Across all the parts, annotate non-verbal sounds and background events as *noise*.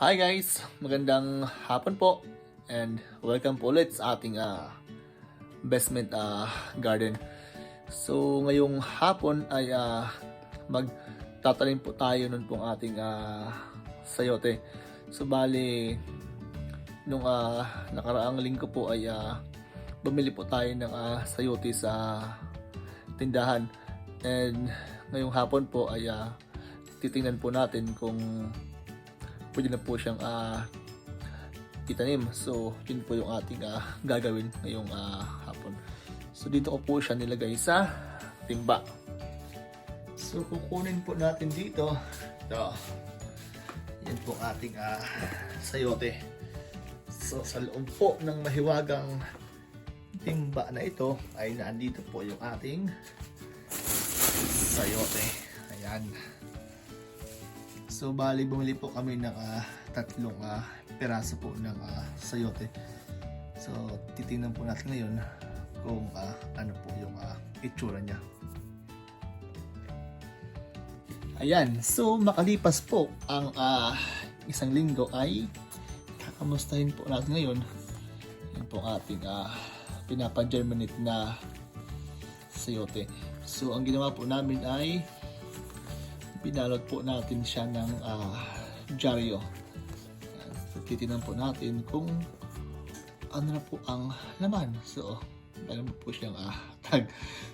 Hi guys! Magandang hapon po and welcome po ulit sa ating ah, basement ah, garden. So ngayong hapon ay ah, magtatanim po tayo nun pong ating ah, sayote. So bali nung ah, nakaraang linggo po ay ah, bumili po tayo ng ah, sayote sa tindahan and ngayong hapon po ay ah, titingnan po natin kung pwede na po siyang ah, itanim. So, yun po yung ating ah, gagawin ngayong ah, hapon. So, dito ko po siya nilagay sa timba. So, kukunin po natin dito. Ito. Yan po ating ah, sayote. So, sa loob po ng mahiwagang timba na ito ay naandito po yung ating sayote. Ayan. So bali bumili po kami ng ah, tatlong ah, peraso po ng ah, sayote. So titingnan po natin ngayon kung ah, ano po yung ah, itsura niya. Ayan, so makalipas po ang ah, isang linggo ay kakamustahin po natin ngayon yung po ating uh, pinapa-germinate na sayote. So ang ginawa po namin ay pinalot po natin siya ng uh, dyaryo. So, titignan po natin kung ano na po ang laman. So, meron po siyang ah, *laughs* tag.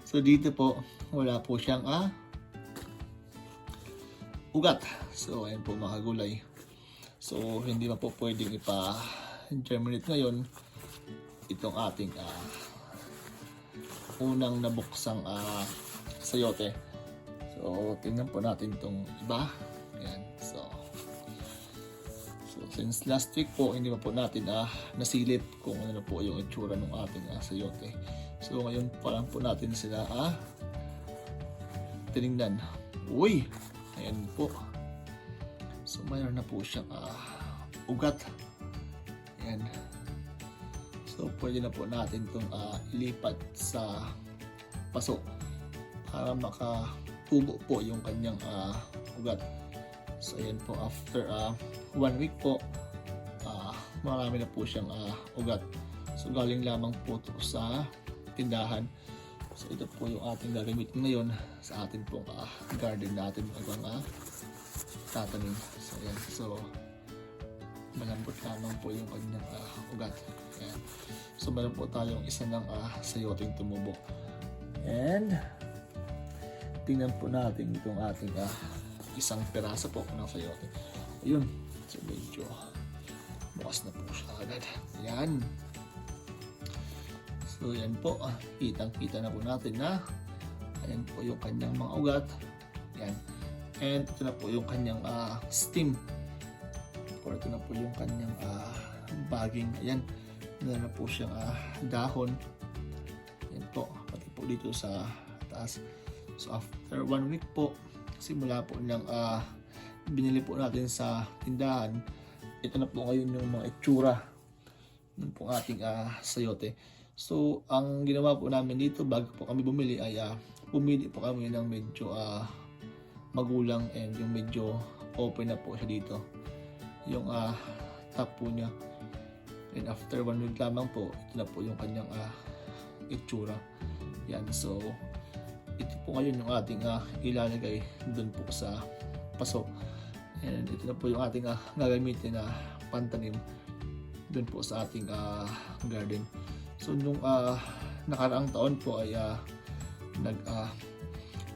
So, dito po, wala po siyang ah, ugat. So, ayan po mga gulay. So, hindi na po pwedeng ipa-germinate ngayon itong ating ah, unang nabuksang ah, sayote. So, tingnan po natin itong iba. Ayan. So, so, since last week po, hindi pa po natin ah, nasilip kung ano po yung itsura ng ating ah, sayote. So, ngayon pa lang po natin sila ah, tinignan. Uy! Ayan po. So, mayroon na po siyang ah, ugat. Ayan. So, pwede na po natin itong ah, ilipat sa paso para maka tubo po yung kanyang ah, ugat. So ayan po after uh, one week po ah, marami na po siyang ah, ugat. So galing lamang po to sa tindahan. So ito po yung ating gagamitin ngayon sa atin pong ah, garden natin bagang ah, tatanim. So ayan. So malambot lamang po yung kanyang ah, ugat. Ayan. So meron po tayong isa ng uh, sayoting tumubo. And tingnan po natin itong ating ah, isang peraso po ng sayote. Ayun. So medyo bukas na po siya agad. Yan. So yan po. ah, Kitang-kita na po natin na ayan po yung kanyang mga ugat. Yan. And ito na po yung kanyang ah, stem. Or ito na po yung kanyang ah, baging. Ayan. Meron na po siyang ah, dahon. Yan po. Pati po dito sa taas. So after one week po, simula po ng ah, binili po natin sa tindahan, ito na po ngayon yung mga itsura ng po ating ah, sayote. So ang ginawa po namin dito bago po kami bumili ay ah, pumili po kami ng medyo ah, magulang and yung medyo open na po siya dito. Yung ah, top po niya. And after one week lamang po, ito na po yung kanyang ah, itsura. Yan, so ito po ngayon yung ating uh, ilalagay doon po sa paso. And ito na po yung ating uh, gagamitin na pantanim doon po sa ating uh, garden. So nung uh, nakaraang taon po ay uh, nag uh,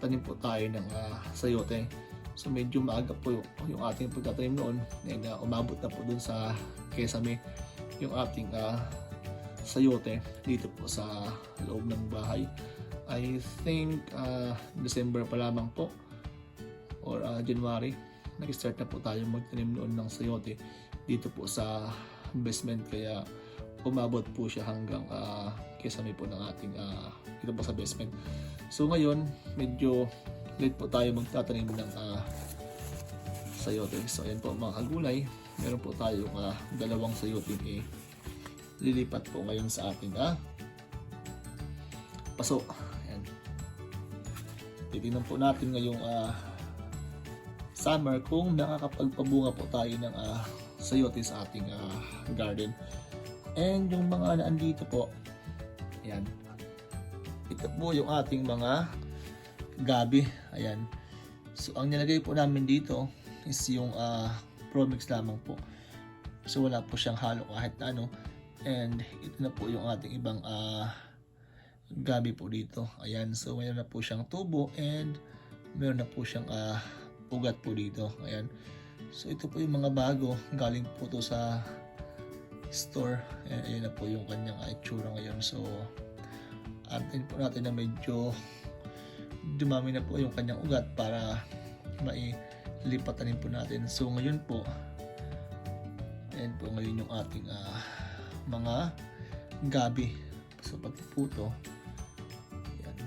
tanim po tayo ng uh, sayote. So medyo maaga po yung, yung ating pagtatanim noon and uh, umabot na po doon sa Kesame yung ating uh, sayote dito po sa loob ng bahay. I think uh, December pa lamang po. Or uh, January. Nag-start na po tayo magtanim noon ng sayote dito po sa basement. Kaya umabot po siya hanggang uh, kesame po ng ating uh, dito po sa basement. So ngayon medyo late po tayo magtatanim ng uh, sayote. So ayan po mga kagulay. Meron po tayong uh, dalawang sayote eh, lilipat po ngayon sa ating uh, paso titignan po natin ngayong uh, summer kung nakakapagpabunga po tayo ng ah, sayote sa ating ah, garden. And yung mga naandito po, ayan. Ito po yung ating mga gabi. Ayan. So, ang nilagay po namin dito is yung ah, Promix lamang po. So, wala po siyang halo kahit ano. And ito na po yung ating ibang ah, gabi po dito. Ayan. So, mayroon na po siyang tubo and meron na po siyang ah, ugat po dito. Ayan. So, ito po yung mga bago. Galing po to sa store. Ayan, ayan na po yung kanyang ah, itsura ngayon. So, antin po natin na medyo dumami na po yung kanyang ugat para mailipatanin po natin. So ngayon po, ayan po ngayon yung ating ah, mga gabi sa pagpuputo. Yan.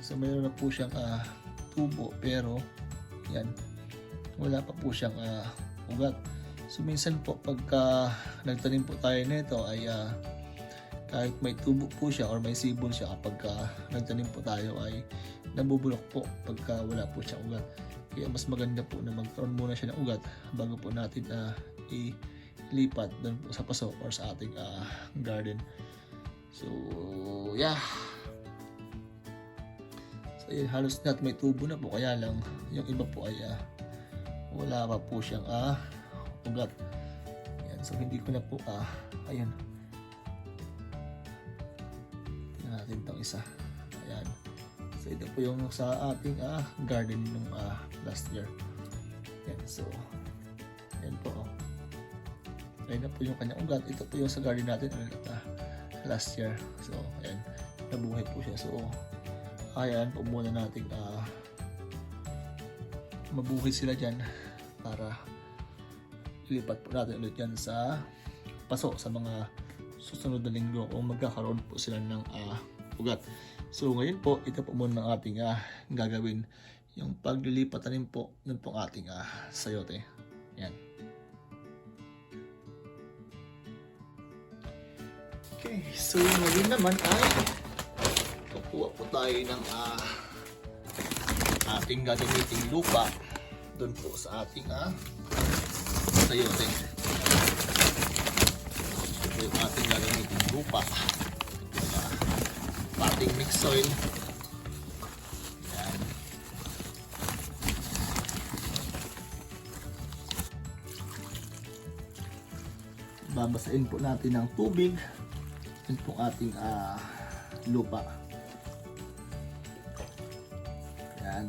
So mayroon na po siyang ah, tubo pero yan, wala pa po siyang ah, ugat. So minsan po pagka nagtanim po tayo nito ay ah, kahit may tubo po siya or may sibol siya kapag ah, nagtanim po tayo ay nabubulok po pagka wala po siyang ugat. Kaya mas maganda po na magkaroon muna siya ng ugat bago po natin ah, ilipat doon po sa paso or sa ating ah, garden. So, yeah. Yun, halos lahat may tubo na po. Kaya lang, yung iba po ay ah, wala pa po siyang ah, ugat. Yan. So, hindi ko na po, ah, ayun. Tingnan natin itong isa. Ayan. So, ito po yung sa ating ah, garden nung ah, last year. Yan. So, yan po. Oh. Ayun na po yung kanyang ugat. Ito po yung sa garden natin ah, last year. So, ayan. Nabuhay po siya. So, ayan po muna natin ah, mabuhay sila dyan para ilipat po natin ulit yan sa paso sa mga susunod na linggo kung magkakaroon po sila ng ah, ugat. So ngayon po, ito po muna ang ating ah, gagawin. Yung paglilipatan po ng pong ating ah, sayote. Yan. Okay, so ngayon naman ay kukuha po tayo ng ah, ating gagamiting lupa doon po sa ating ah, sayote. Ito po yung ating gagamiting lupa. Ito yung ah, pating mix soil. Babasain po natin ng tubig. Yun po ating ah, lupa. Yan.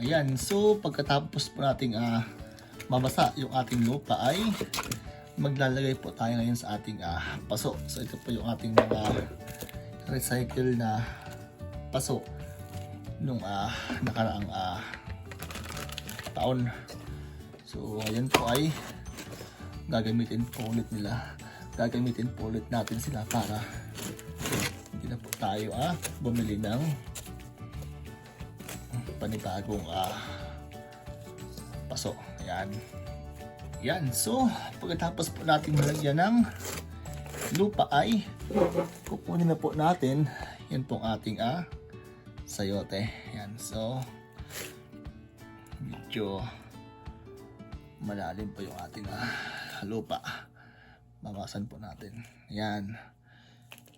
Ayan, so pagkatapos po nating ah, mabasa yung ating lupa ay maglalagay po tayo ngayon sa ating ah, paso. So ito po yung ating mga recycle na paso nung ah, nakaraang ah, taon. So ayan po ay gagamitin po ulit nila. Gagamitin po ulit natin sila para hindi na po tayo ah, bumili ng panibagong ah, paso. Ayan. Yan. So, pagkatapos po natin malagyan ng lupa ay kukunin na po natin yan pong ating ah, sayote. Yan. So, medyo malalim po yung ating ah, lupa. Babasan po natin. Yan.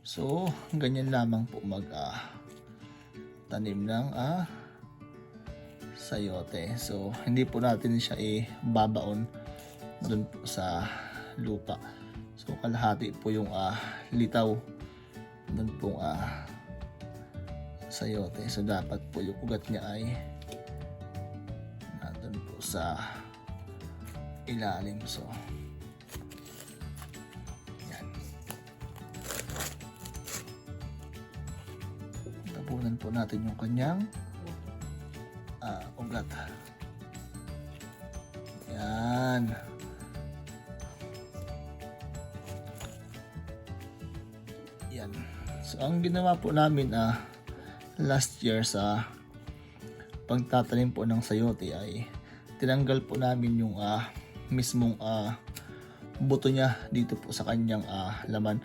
So, ganyan lamang po mag ah, tanim ng ah, sayote. So, hindi po natin siya i-babaon dun po sa lupa. So, kalahati po yung ah, litaw dun po ah, sayote. So, dapat po yung ugat niya ay nandun po sa ilalim. So, yan. Tapunan po natin yung kanyang ah, ugat. Yan. Yan. So, ang ginawa po namin ah, last year sa pagtatanim po ng sayote ay tinanggal po namin yung ah, mismong ah, buto niya dito po sa kanyang ah, laman.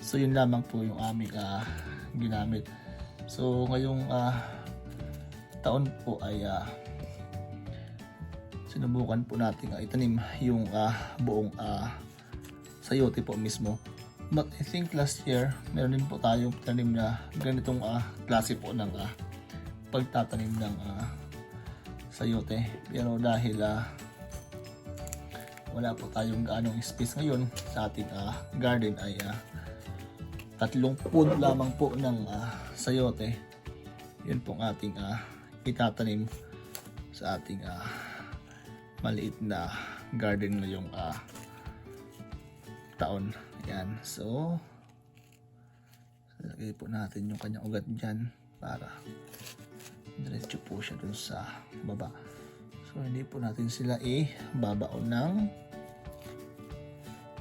So yun lamang po yung aming ah, ginamit. So ngayong ah, taon po ay ah, sinubukan po natin ah, itanim yung ah, buong ah, sayote po mismo. But I think last year, meron din po tayong tanim na ganitong ah, klase po ng ah, pagtatanim ng ah, sayote. Pero dahil ah, wala po tayong gaanong space ngayon sa ating ah, garden ay ah, tatlong pud lamang po ng ah, sayote. Yun pong ating ah, itatanim sa ating ah, maliit na garden ngayong ah, taon. Yan. So, lagay po natin yung kanyang ugat dyan para diretso po siya dun sa baba. So, hindi po natin sila i-babaon ng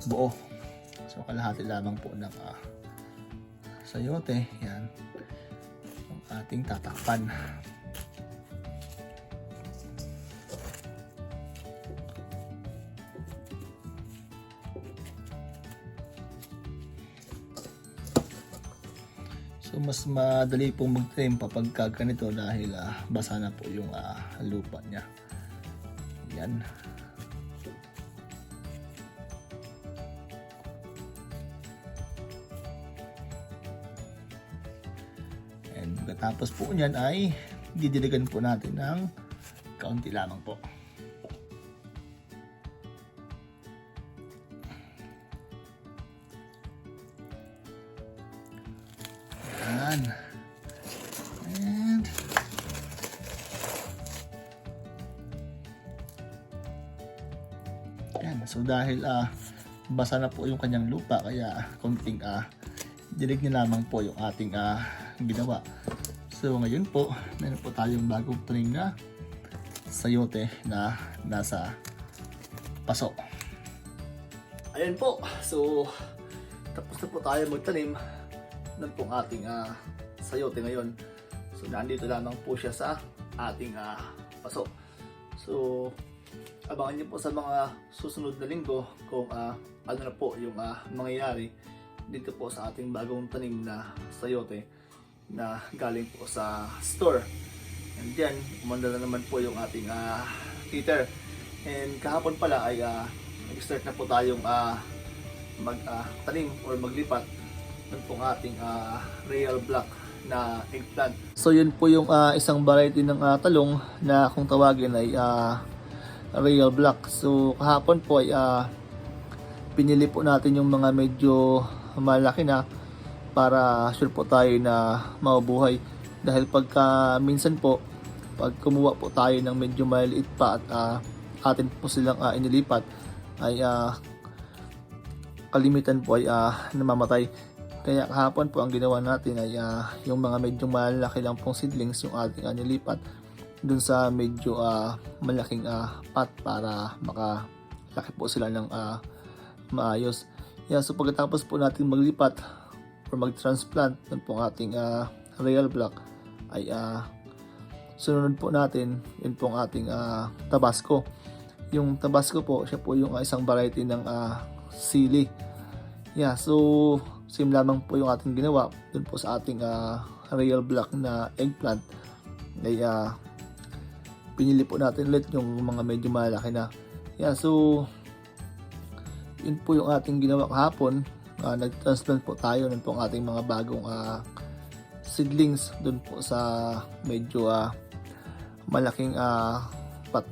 buo. So, kalahati lamang po ng ah, sayote. Yan. Ang ating tatakpan. So mas madali pong mag-trim kapag ka ganito dahil ah, basa na po yung ah, lupa niya. Yan. Pagkatapos po niyan ay didiligan po natin ng kaunti lamang po. Yan. And Yan. So dahil ah basa na po yung kanyang lupa kaya konting ah dilig niya lamang po yung ating ah ginawa. So ngayon po, meron po tayong bagong tanim na sayote na nasa paso. Ayan po. So tapos na po tayo magtanim ng pong ating ah, sayote ngayon. So nandito lamang po siya sa ating ah, paso. So abangan niyo po sa mga susunod na linggo kung ah, ano na po yung ah, mangyayari dito po sa ating bagong tanim na sayote na galing po sa store. And then, umanda na naman po yung ating ah, heater. And kahapon pala ay ah, nag-start na po tayong ah, mag-tanim or maglipat ng pong ating ah, real black na eggplant. So yun po yung ah, isang variety ng ah, talong na kung tawagin ay ah, real black. So kahapon po ay ah, pinili po natin yung mga medyo malaki na para sure po tayo na mabuhay. Dahil pagka minsan po, pag kumuha po tayo ng medyo maliit pa at ah, atin po silang ah, inilipat, ay ah, kalimitan po ay ah, namamatay. Kaya kahapon po ang ginawa natin ay ah, yung mga medyo malaki lang pong seedlings yung ating uh, nilipat dun sa medyo ah, malaking ah, pot para makalaki po sila ng ah, maayos. Yeah, so pagkatapos po natin maglipat or mag-transplant dun pong ating ah, real block ay ah, sunod po natin yun pong ating ah, tabasco. Yung tabasco po, siya po yung ah, isang variety ng ah, sili. Yeah, so same lamang po yung ating ginawa dun po sa ating ah, real block na eggplant. Ay ah, pinili po natin ulit yung mga medyo malaki na. Yeah, so yun po yung ating ginawa kahapon. Ah, nag-transplant po tayo ng pong ating mga bagong ah, seedlings dun po sa medyo ah, malaking ah, pot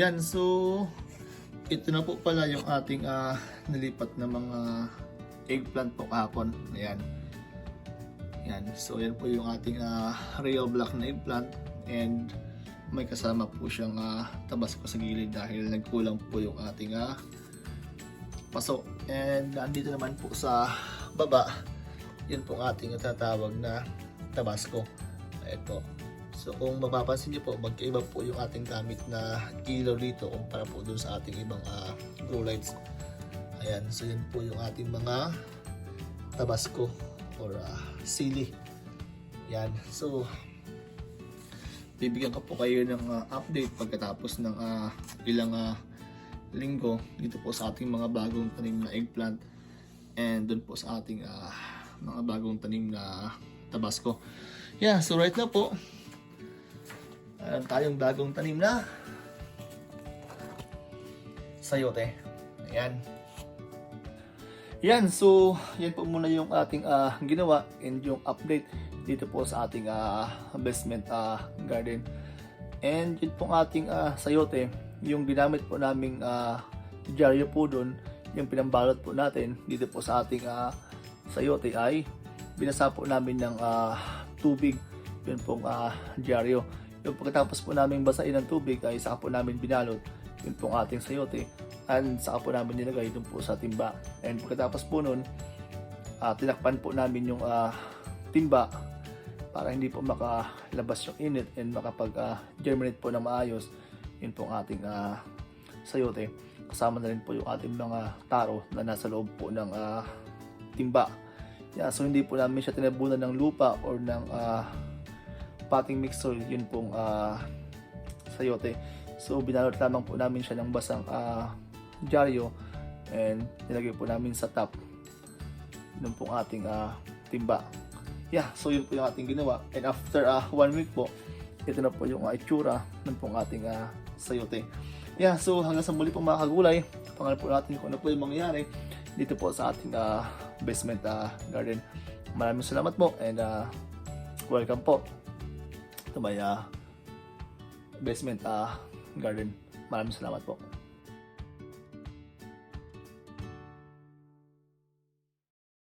Yan, so ito na po pala yung ating ah, nilipat na mga eggplant po kahapon. Ayan. Yan. So yan po yung ating ah, real black na eggplant and may kasama po siyang ah, tabasco sa gilid dahil nagkulang po yung ating ah, paso. And andito naman po sa baba, yun po ating tatawag na tabasco. Ito. So kung mapapansin niyo po, magkaiba po yung ating gamit na ilaw dito kumpara po dun sa ating ibang ah, grow lights. Ayan, so yun po yung ating mga tabasco or ah, sili. Yan. So bibigyan ko po kayo ng ah, update pagkatapos ng ah, ilang ah, linggo dito po sa ating mga bagong tanim na eggplant and dun po sa ating ah, mga bagong tanim na tabasco. Yeah, so right na po, Meron tayong bagong tanim na sayote. Ayan. Yan, so yan po muna yung ating ah, ginawa and yung update dito po sa ating ah, basement ah, garden. And yun pong ating ah, sayote, yung ginamit po naming uh, dyaryo po doon, yung pinambalot po natin dito po sa ating ah, sayote ay binasa po namin ng ah, tubig yun pong uh, dyaryo. Yung pagkatapos po namin basain ng tubig ay saka po namin binalot yun pong ating sayote and saka po namin nilagay dun po sa timba. And pagkatapos po nun, ah, tinakpan po namin yung ah, timba para hindi po makalabas yung init and makapag-germinate po na maayos yun pong ating ah, sayote. Kasama na rin po yung ating mga taro na nasa loob po ng ah, timba. Yeah, so hindi po namin siya tinabunan ng lupa or ng ah, potting mix soil, yun pong ah, sayote. So binalot lamang po namin siya ng basang ah, dyaryo and nilagay po namin sa top ng pong ating ah, timba. Yeah, so yun po yung ating ginawa. And after ah, one week po, ito na po yung ah, itsura ng pong ating ah, sayote. Yeah, so hanggang sa muli po mga kagulay, pangalan po natin kung ano po yung mangyayari dito po sa ating ah, basement ah, garden. Maraming salamat po and ah, welcome po to my ah, basement ah, garden. Maraming salamat po.